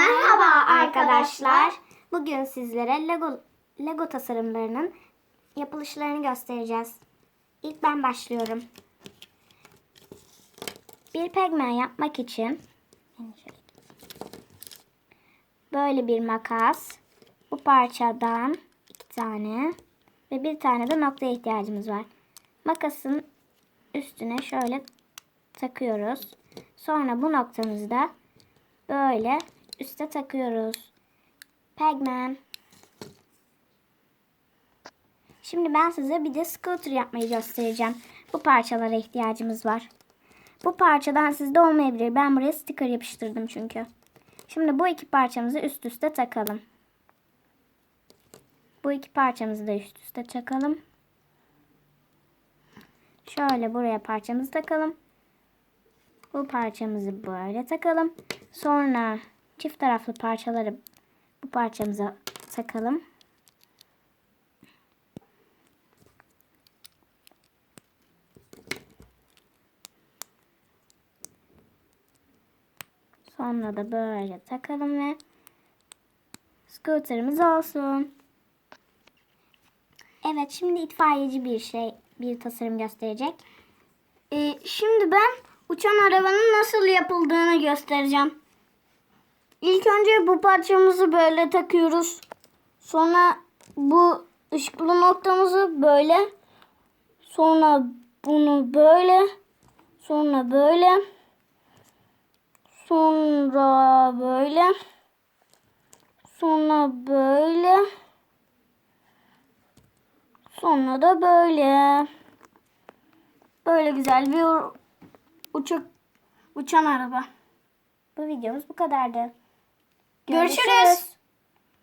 Merhaba arkadaşlar. Bugün sizlere Lego Lego tasarımlarının yapılışlarını göstereceğiz. İlk ben başlıyorum. Bir pegmen yapmak için böyle bir makas, bu parçadan iki tane ve bir tane de noktaya ihtiyacımız var. Makasın üstüne şöyle takıyoruz. Sonra bu noktamızı da böyle üste takıyoruz. Pegman. Şimdi ben size bir de scooter yapmayı göstereceğim. Bu parçalara ihtiyacımız var. Bu parçadan sizde olmayabilir. Ben buraya sticker yapıştırdım çünkü. Şimdi bu iki parçamızı üst üste takalım. Bu iki parçamızı da üst üste takalım. Şöyle buraya parçamızı takalım. Bu parçamızı böyle takalım. Sonra çift taraflı parçaları bu parçamıza takalım. Sonra da böyle takalım ve scooter'ımız olsun. Evet şimdi itfaiyeci bir şey bir tasarım gösterecek. Ee, şimdi ben uçan arabanın nasıl yapıldığını göstereceğim. İlk önce bu parçamızı böyle takıyoruz. Sonra bu ışıklı noktamızı böyle. Sonra bunu böyle. Sonra böyle. Sonra böyle. Sonra böyle. Sonra da böyle. Böyle güzel bir uçak uçan araba. Bu videomuz bu kadardı. Görüşürüz.